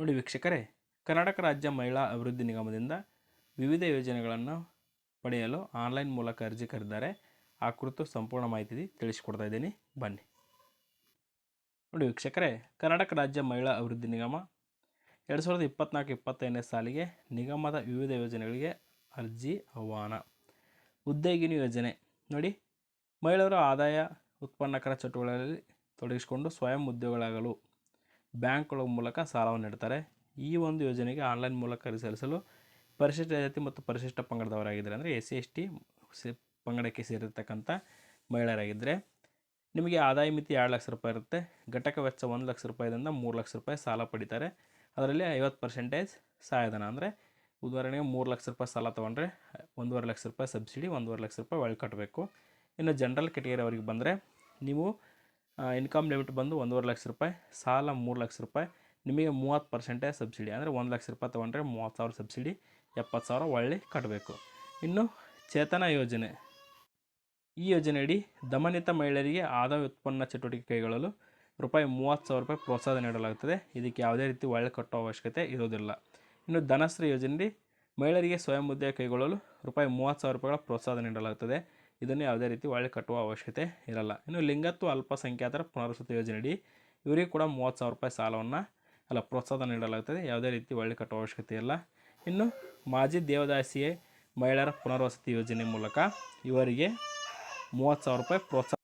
ನೋಡಿ ವೀಕ್ಷಕರೇ, ಕರ್ನಾಟಕ ರಾಜ್ಯ ಮಹಿಳಾ ಅಭಿವೃದ್ಧಿ ನಿಗಮದಿಂದ ವಿವಿಧ ಯೋಜನೆಗಳನ್ನು ಪಡೆಯಲು ಆನ್ಲೈನ್ ಮೂಲಕ ಅರ್ಜಿ ಕರೆದಿದ್ದಾರೆ. ಆ ಕುರಿತು ಸಂಪೂರ್ಣ ಮಾಹಿತಿ ತಿಳಿಸಿಕೊಡ್ತಾ ಇದ್ದೀನಿ. ಬನ್ನಿ. ನೋಡಿ ವೀಕ್ಷಕರೇ, ಕರ್ನಾಟಕ ರಾಜ್ಯ ಮಹಿಳಾ ಅಭಿವೃದ್ಧಿ ನಿಗಮ ಎರಡು ಸಾವಿರದ ಇಪ್ಪತ್ನಾಲ್ಕು ಇಪ್ಪತ್ತೈದನೇ ಸಾಲಿಗೆ ನಿಗಮದ ವಿವಿಧ ಯೋಜನೆಗಳಿಗೆ ಅರ್ಜಿ ಆಹ್ವಾನ. ಉದ್ಯೋಗಿನಿ ಯೋಜನೆ. ನೋಡಿ, ಮಹಿಳೆಯರ ಆದಾಯ ಉತ್ಪನ್ನಕರ ಚಟುವಟಿಕೆಗಳಲ್ಲಿ ತೊಡಗಿಸಿಕೊಂಡು ಸ್ವಯಂ ಉದ್ಯೋಗಿಗಳಾಗಲು ಬ್ಯಾಂಕ್ಗಳ ಮೂಲಕ ಸಾಲವನ್ನು ನೀಡ್ತಾರೆ. ಈ ಒಂದು ಯೋಜನೆಗೆ ಆನ್ಲೈನ್ ಮೂಲಕ ಅರ್ಜಿ ಸಲ್ಲಿಸಲು ಪರಿಶಿಷ್ಟ ಜಾತಿ ಮತ್ತು ಪರಿಶಿಷ್ಟ ಪಂಗಡದವರಾಗಿದ್ದರೆ ಅಂದರೆ ಎಸ್ ಸಿ, ಎಸ್ ಟಿ ಪಂಗಡಕ್ಕೆ ಸೇರಿರ್ತಕ್ಕಂಥ ಮಹಿಳೆಯರಾಗಿದ್ದರೆ. ನಿಮಗೆ ಆದಾಯ ಮಿತಿ ಎರಡು ಲಕ್ಷ ರೂಪಾಯಿ ಇರುತ್ತೆ. ಘಟಕ ವೆಚ್ಚ ಒಂದು ಲಕ್ಷ ರೂಪಾಯಿದಿಂದ ಮೂರು ಲಕ್ಷ ರೂಪಾಯಿ ಸಾಲ ಪಡಿತಾರೆ. ಅದರಲ್ಲಿ ಐವತ್ತು ಪರ್ಸೆಂಟೇಜ್ ಸಹಾಯಧನ ಅಂದರೆ ಉದಾಹರಣೆಗೆ ಮೂರು ಲಕ್ಷ ರೂಪಾಯಿ ಸಾಲ ತೊಗೊಂಡ್ರೆ ಒಂದೂವರೆ ಲಕ್ಷ ರೂಪಾಯಿ ಸಬ್ಸಿಡಿ, ಒಂದೂವರೆ ಲಕ್ಷ ರೂಪಾಯಿ ಒಳಗೆ ಕಟ್ಟಬೇಕು. ಇನ್ನು ಜನರಲ್ ಕೆಟಗರಿ ಅವರಿಗೆ ಬಂದರೆ ನೀವು ಇನ್ಕಮ್ ಲಿಮಿಟ್ ಬಂದು ಒಂದೂವರೆ ಲಕ್ಷ ರೂಪಾಯಿ, ಸಾಲ ಮೂರು ಲಕ್ಷ ರೂಪಾಯಿ, ನಿಮಗೆ ಮೂವತ್ತು ಪರ್ಸೆಂಟೇಜ್ ಸಬ್ಸಿಡಿ ಅಂದರೆ ಒಂದು ಲಕ್ಷ ರೂಪಾಯಿ ತೊಗೊಂಡ್ರೆ ಮೂವತ್ತು ಸಾವಿರ ಸಬ್ಸಿಡಿ ಎಪ್ಪತ್ತು ಸಾವಿರ ಒಳ್ಳೆ ಕಟ್ಟಬೇಕು ಇನ್ನು ಚೇತನ ಯೋಜನೆ. ಈ ಯೋಜನೆಯಡಿ ದಮನಿತ ಮಹಿಳೆಯರಿಗೆ ಆದಾಯ ಉತ್ಪನ್ನ ಚಟುವಟಿಕೆ ಕೈಗೊಳ್ಳಲು ರೂಪಾಯಿ ಮೂವತ್ತು ಸಾವಿರ ರೂಪಾಯಿ ಪ್ರೋತ್ಸಾಹ ನೀಡಲಾಗುತ್ತದೆ. ಇದಕ್ಕೆ ಯಾವುದೇ ರೀತಿ ಒಳ್ಳೆ ಕಟ್ಟುವ ಅವಶ್ಯಕತೆ ಇರೋದಿಲ್ಲ ಇನ್ನು ಧನಶ್ರೀ ಯೋಜನೆಯಡಿ ಮಹಿಳೆಯರಿಗೆ ಸ್ವಯಂ ಉದ್ಯೋಗ ಕೈಗೊಳ್ಳಲು ರೂಪಾಯಿ ಮೂವತ್ತು ಸಾವಿರ ರೂಪಾಯಿಗಳ ಪ್ರೋತ್ಸಾಹ ನೀಡಲಾಗುತ್ತದೆ. ಇದನ್ನು ಯಾವುದೇ ರೀತಿ ಒಳ್ಳೆ ಕಟ್ಟುವ ಅವಶ್ಯಕತೆ ಇರಲ್ಲ. ಇನ್ನು ಲಿಂಗತ್ವ ಅಲ್ಪಸಂಖ್ಯಾತರ ಪುನರ್ವಸತಿ ಯೋಜನೆಯಡಿ ಇವರಿಗೆ ಕೂಡ ಮೂವತ್ತು ಸಾವಿರ ರೂಪಾಯಿ ಸಾಲವನ್ನು, ಅಲ್ಲ ಪ್ರೋತ್ಸಾಹ ನೀಡಲಾಗುತ್ತದೆ. ಯಾವುದೇ ರೀತಿ ಒಳ್ಳೆ ಕಟ್ಟುವ ಅವಶ್ಯಕತೆ ಇಲ್ಲ. ಇನ್ನು ಮಾಜಿ ದೇವದಾಸಿಯೇ ಮಹಿಳೆಯರ ಪುನರ್ವಸತಿ ಯೋಜನೆ ಮೂಲಕ ಇವರಿಗೆ ಮೂವತ್ತು ಸಾವಿರ ರೂಪಾಯಿ ಪ್ರೋತ್ಸಾಹ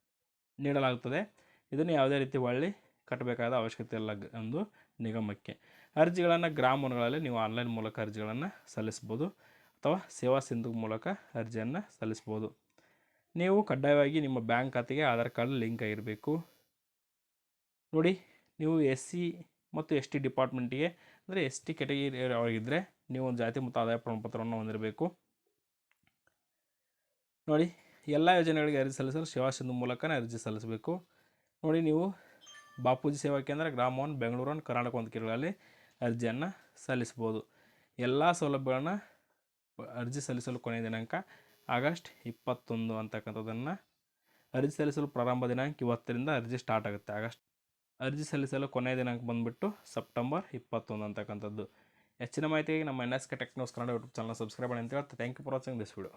ನೀಡಲಾಗುತ್ತದೆ. ಇದನ್ನು ಯಾವುದೇ ರೀತಿ ಒಳ್ಳೆ ಕಟ್ಟಬೇಕಾದ ಅವಶ್ಯಕತೆ ಇಲ್ಲ ಎಂದು ನಿಗಮಕ್ಕೆ. ಅರ್ಜಿಗಳನ್ನು ಗ್ರಾಮಗಳಲ್ಲಿ ನೀವು ಆನ್ಲೈನ್ ಮೂಲಕ ಅರ್ಜಿಗಳನ್ನು ಸಲ್ಲಿಸ್ಬೋದು ಅಥವಾ ಸೇವಾ ಸಿಂಧು ಮೂಲಕ ಅರ್ಜಿಯನ್ನು ಸಲ್ಲಿಸ್ಬೋದು ನೀವು ಕಡ್ಡಾಯವಾಗಿ ನಿಮ್ಮ ಬ್ಯಾಂಕ್ ಖಾತೆಗೆ ಆಧಾರ್ ಕಾರ್ಡ್ ಲಿಂಕ್ ಆಗಿರಬೇಕು. ನೋಡಿ, ನೀವು ಎಸ್ ಸಿ ಮತ್ತು ಎಸ್ ಟಿ ಡಿಪಾರ್ಟ್ಮೆಂಟಿಗೆ, ಅಂದರೆ ಎಸ್ ಟಿ ಕೆಟಗರಿ ಅವರಿದ್ದರೆ ನೀವು ಒಂದು ಜಾತಿ ಮತ್ತು ಆದಾಯ ಪ್ರಮಾಣಪತ್ರವನ್ನು ಹೊಂದಿರಬೇಕು. ನೋಡಿ, ಎಲ್ಲ ಯೋಜನೆಗಳಿಗೆ ಅರ್ಜಿ ಸಲ್ಲಿಸಲು ಶಿವಾಸಿಂಧು ಸಿಂಧು ಮೂಲಕನೇ ಅರ್ಜಿ ಸಲ್ಲಿಸಬೇಕು. ನೋಡಿ, ನೀವು ಬಾಪೂಜಿ ಸೇವಾ ಕೇಂದ್ರ, ಗ್ರಾಮ ಒನ್, ಬೆಂಗಳೂರು ಒನ್, ಕರ್ನಾಟಕ ಒಂದು ಕಿರುಗಳಲ್ಲಿ ಅರ್ಜಿಯನ್ನು ಸಲ್ಲಿಸ್ಬೋದು ಎಲ್ಲ ಸೌಲಭ್ಯಗಳನ್ನು ಅರ್ಜಿ ಸಲ್ಲಿಸಲು ಕೊನೆಯ ದಿನಾಂಕ ಆಗಸ್ಟ್ ಇಪ್ಪತ್ತೊಂದು ಅಂತಕ್ಕಂಥದ್ದನ್ನು ಅರ್ಜಿ ಸಲ್ಲಿಸಲು ಪ್ರಾರಂಭ ದಿನಾಂಕ ಇವತ್ತರಿಂದ ಅರ್ಜಿ ಸ್ಟಾರ್ಟ್ ಆಗುತ್ತೆ. ಆಗಸ್ಟ್ ಅರ್ಜಿ ಸಲ್ಲಿಸಲು ಕೊನೆಯ ದಿನಾಂಕ ಬಂದುಬಿಟ್ಟು ಸೆಪ್ಟೆಂಬರ್ ಇಪ್ಪತ್ತೊಂದು ಅಂತಕ್ಕಂಥದ್ದು. ಹೆಚ್ಚಿನ ಮಾಹಿತಿಗೆ ನಮ್ಮ N S K technos Kannada YouTube channel subscribe ಮಾಡಿ ಅಂತ ಹೇಳ್ತಾ thank you for watching this video